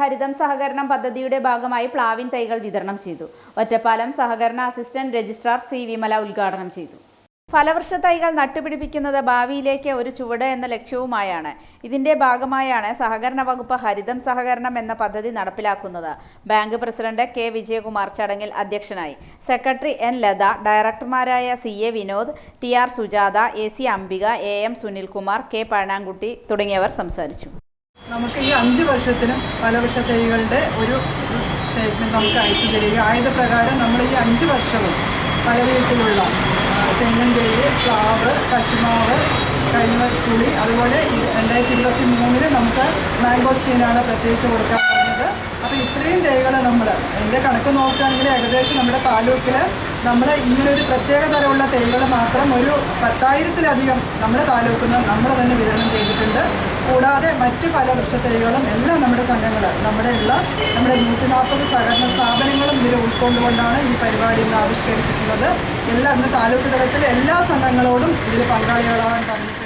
ഹരിതം സഹകരണം പദ്ധതിയുടെ ഭാഗമായി പ്ലാവിൻ തൈകൾ വിതരണം ചെയ്തു. ഒറ്റപ്പാലം സഹകരണ അസിസ്റ്റന്റ് രജിസ്ട്രാർ സി വിമല ഉദ്ഘാടനം ചെയ്തു. ഫലവൃക്ഷ തൈകൾ നട്ടുപിടിപ്പിക്കുന്നത് ഭാവിയിലേക്ക് ഒരു ചുവട് എന്ന ലക്ഷ്യവുമായാണ്. ഇതിന്റെ ഭാഗമായാണ് സഹകരണ വകുപ്പ് ഹരിതം സഹകരണം എന്ന പദ്ധതി നടപ്പിലാക്കുന്നത്. ബാങ്ക് പ്രസിഡന്റ് കെ വിജയകുമാർ ചടങ്ങിൽ അധ്യക്ഷനായി. Secretary N Latha ഡയറക്ടർമാരായ C A Vinod T R Sujatha A C Ambika A M Sunilkumar K Pazhanankutty തുടങ്ങിയവർ സംസാരിച്ചു. നമുക്ക് ഈ അഞ്ച് വർഷത്തിനും ഫലവൃക്ഷ തൈകളുടെ ഒരു സ്റ്റേറ്റ്മെന്റ് നമുക്ക് അയച്ചു തരിക ആയത് പ്രകാരം നമ്മൾ ഈ അഞ്ച് വർഷവും പല വിധത്തിലുള്ള തെങ്ങും തെങ്ങിൻ തൈ പ്ലാവ് കശുമാവ് കഴിവത്തുളി അതുപോലെ രണ്ടായിരത്തി ഇരുപത്തി മൂന്നിൽ നമുക്ക് മാംഗോസ്റ്റീനാണ് പ്രത്യേകിച്ച് കൊടുക്കാൻ പറഞ്ഞത്. അപ്പോൾ ഇത്രയും തൈകൾ നമ്മൾ എന്റെ കണക്ക് നോക്കുകയാണെങ്കിൽ ഏകദേശം നമ്മുടെ താലൂക്കിൽ നമ്മൾ ഇങ്ങനൊരു പ്രത്യേക തരമുള്ള തൈകൾ മാത്രം ഒരു പത്തായിരത്തിലധികം നമ്മുടെ താലൂക്കിൽ നിന്ന് നമ്മൾ തന്നെ വിതരണം ചെയ്തിട്ടുണ്ട്. കൂടാതെ മറ്റ് പല വൃക്ഷത്തൈകളും എല്ലാം നമ്മുടെ സംഘങ്ങൾ നമ്മുടെ ഉള്ള നമ്മുടെ നൂറ്റി നാൽപ്പത് സഹകരണ സ്ഥാപനങ്ങളും ഇതിൽ ഉൾക്കൊണ്ടുകൊണ്ടാണ് ഈ പരിപാടി ഇന്ന് ആവിഷ്കരിച്ചിട്ടുള്ളത്. എല്ലാ ഇന്ന് താലൂക്ക് തലത്തിൽ എല്ലാ സംഘങ്ങളോടും ഇതിൽ പങ്കാളികളാകാൻ പറഞ്ഞിട്ടുണ്ട്.